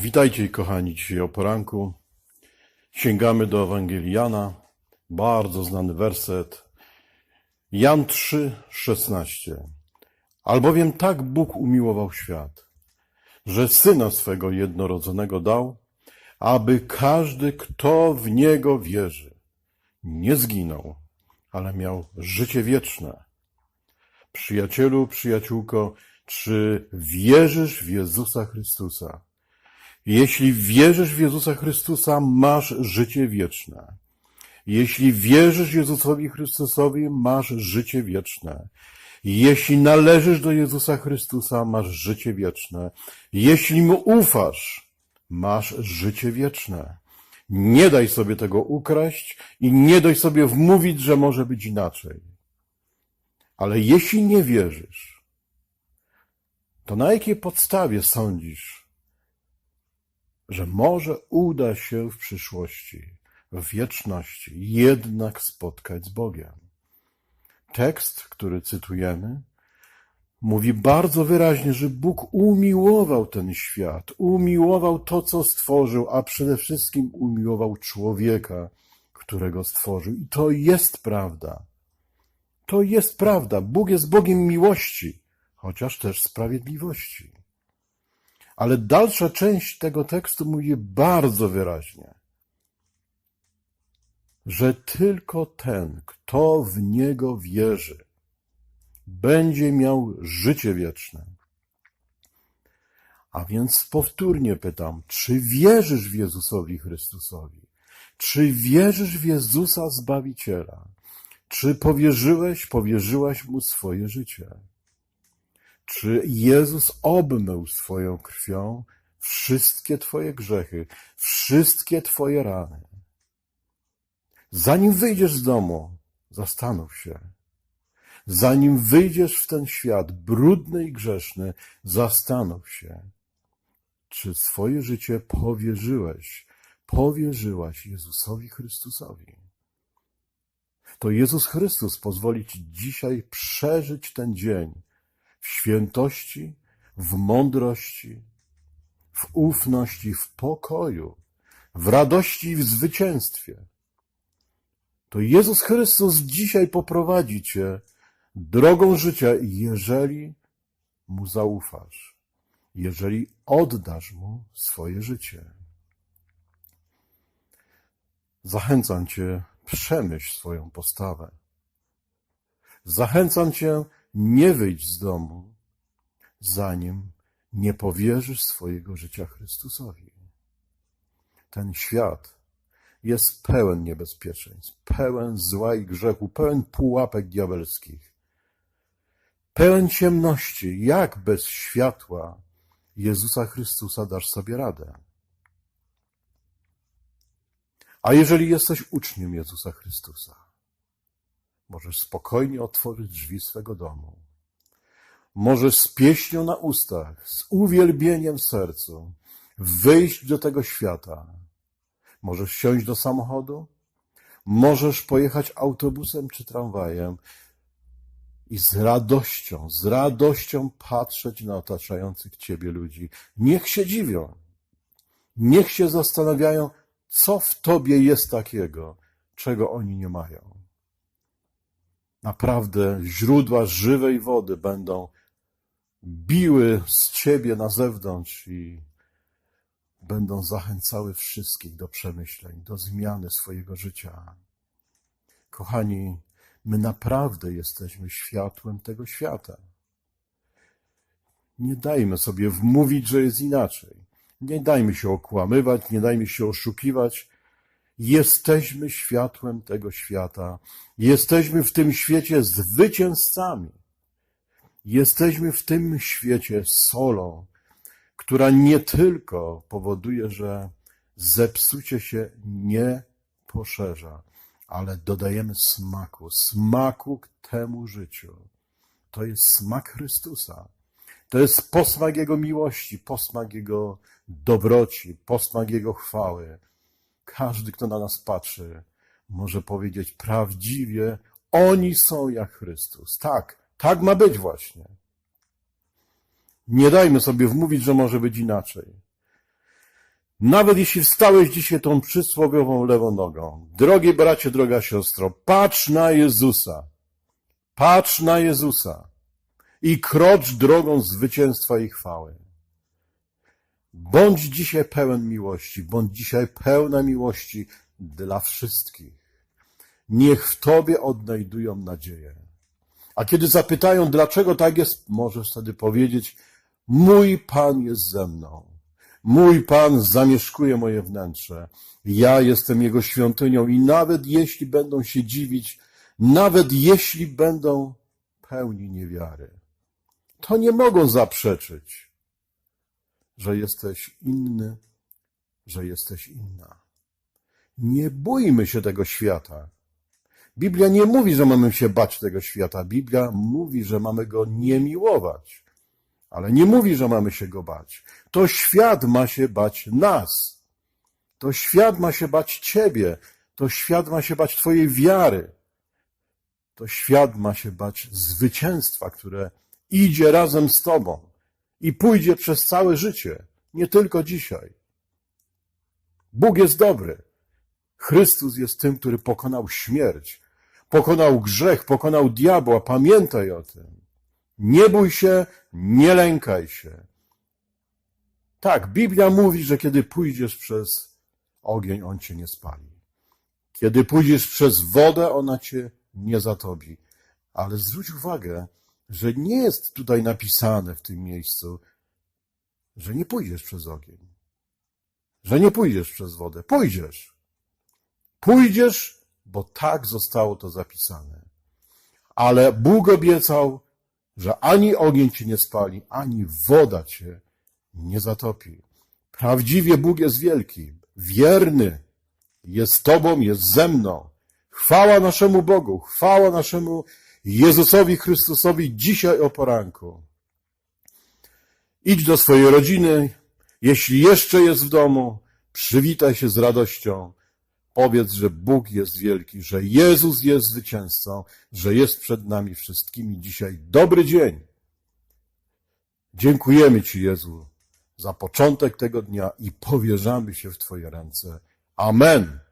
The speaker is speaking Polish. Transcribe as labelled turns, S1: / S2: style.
S1: Witajcie kochani dzisiaj o poranku. Sięgamy do Ewangelii Jana. Bardzo znany werset. Jan 3, 16. Albowiem tak Bóg umiłował świat, że Syna swego jednorodzonego dał, aby każdy, kto w Niego wierzy, nie zginął, ale miał życie wieczne. Przyjacielu, przyjaciółko, czy wierzysz w Jezusa Chrystusa? Jeśli wierzysz w Jezusa Chrystusa, masz życie wieczne. Jeśli wierzysz Jezusowi Chrystusowi, masz życie wieczne. Jeśli należysz do Jezusa Chrystusa, masz życie wieczne. Jeśli Mu ufasz, masz życie wieczne. Nie daj sobie tego ukraść i nie daj sobie wmówić, że może być inaczej. Ale jeśli nie wierzysz, to na jakiej podstawie sądzisz, że może uda się w przyszłości, w wieczności jednak spotkać z Bogiem? Tekst, który cytujemy, mówi bardzo wyraźnie, że Bóg umiłował ten świat, umiłował to, co stworzył, a przede wszystkim umiłował człowieka, którego stworzył. I to jest prawda. To jest prawda. Bóg jest Bogiem miłości, chociaż też sprawiedliwości. Ale dalsza część tego tekstu mówi bardzo wyraźnie, że tylko ten, kto w Niego wierzy, będzie miał życie wieczne. A więc powtórnie pytam, czy wierzysz w Jezusowi Chrystusowi? Czy wierzysz w Jezusa Zbawiciela? Czy powierzyłeś, powierzyłaś Mu swoje życie? Czy Jezus obmył swoją krwią wszystkie Twoje grzechy, wszystkie Twoje rany? Zanim wyjdziesz z domu, zastanów się. Zanim wyjdziesz w ten świat brudny i grzeszny, zastanów się, czy swoje życie powierzyłeś, powierzyłaś Jezusowi Chrystusowi. To Jezus Chrystus pozwoli Ci dzisiaj przeżyć ten dzień w świętości, w mądrości, w ufności, w pokoju, w radości i w zwycięstwie. To Jezus Chrystus dzisiaj poprowadzi Cię drogą życia, jeżeli Mu zaufasz, jeżeli oddasz Mu swoje życie. Zachęcam Cię, przemyśl swoją postawę. Zachęcam Cię, nie wyjdź z domu, zanim nie powierzysz swojego życia Chrystusowi. Ten świat jest pełen niebezpieczeństw, pełen zła i grzechu, pełen pułapek diabelskich, pełen ciemności. Jak bez światła Jezusa Chrystusa dasz sobie radę? A jeżeli jesteś uczniem Jezusa Chrystusa, możesz spokojnie otworzyć drzwi swego domu. Możesz z pieśnią na ustach, z uwielbieniem w sercu wyjść do tego świata. Możesz wsiąść do samochodu, możesz pojechać autobusem czy tramwajem i z radością, z radością patrzeć na otaczających ciebie ludzi. Niech się dziwią, niech się zastanawiają, co w tobie jest takiego, czego oni nie mają. Naprawdę źródła żywej wody będą biły z ciebie na zewnątrz i będą zachęcały wszystkich do przemyśleń, do zmiany swojego życia. Kochani, my naprawdę jesteśmy światłem tego świata. Nie dajmy sobie wmówić, że jest inaczej. Nie dajmy się okłamywać, nie dajmy się oszukiwać. Jesteśmy światłem tego świata. Jesteśmy w tym świecie zwycięzcami. Jesteśmy w tym świecie solą, która nie tylko powoduje, że zepsucie się nie poszerza, ale dodajemy smaku, smaku k temu życiu. To jest smak Chrystusa. To jest posmak Jego miłości, posmak Jego dobroci, posmak Jego chwały. Każdy, kto na nas patrzy, może powiedzieć prawdziwie, oni są jak Chrystus. Tak, tak ma być właśnie. Nie dajmy sobie wmówić, że może być inaczej. Nawet jeśli wstałeś dzisiaj tą przysłowiową lewą nogą, drogi bracie, droga siostro, patrz na Jezusa. Patrz na Jezusa i krocz drogą zwycięstwa i chwały. Bądź dzisiaj pełen miłości, bądź dzisiaj pełna miłości dla wszystkich. Niech w Tobie odnajdują nadzieję. A kiedy zapytają, dlaczego tak jest, możesz wtedy powiedzieć, mój Pan jest ze mną. Mój Pan zamieszkuje moje wnętrze. Ja jestem Jego świątynią i nawet jeśli będą się dziwić, nawet jeśli będą pełni niewiary, to nie mogą zaprzeczyć, że jesteś inny, że jesteś inna. Nie bójmy się tego świata. Biblia nie mówi, że mamy się bać tego świata. Biblia mówi, że mamy go nie miłować. Ale nie mówi, że mamy się go bać. To świat ma się bać nas. To świat ma się bać ciebie. To świat ma się bać twojej wiary. To świat ma się bać zwycięstwa, które idzie razem z tobą i pójdzie przez całe życie, nie tylko dzisiaj. Bóg jest dobry. Chrystus jest tym, który pokonał śmierć, pokonał grzech, pokonał diabła. Pamiętaj o tym. Nie bój się, nie lękaj się. Tak, Biblia mówi, że kiedy pójdziesz przez ogień, on cię nie spali. Kiedy pójdziesz przez wodę, ona cię nie zatopi. Ale zwróć uwagę, że nie jest tutaj napisane w tym miejscu, że nie pójdziesz przez ogień. Że nie pójdziesz przez wodę. Pójdziesz. Pójdziesz, bo tak zostało to zapisane. Ale Bóg obiecał, że ani ogień cię nie spali, ani woda cię nie zatopi. Prawdziwie Bóg jest wielki, wierny, jest Tobą, jest ze mną. Chwała naszemu Bogu, chwała naszemu Jezusowi Chrystusowi dzisiaj o poranku. Idź do swojej rodziny, jeśli jeszcze jest w domu, przywitaj się z radością. Powiedz, że Bóg jest wielki, że Jezus jest zwycięzcą, że jest przed nami wszystkimi dzisiaj dobry dzień. Dziękujemy Ci, Jezu, za początek tego dnia i powierzamy się w Twoje ręce. Amen.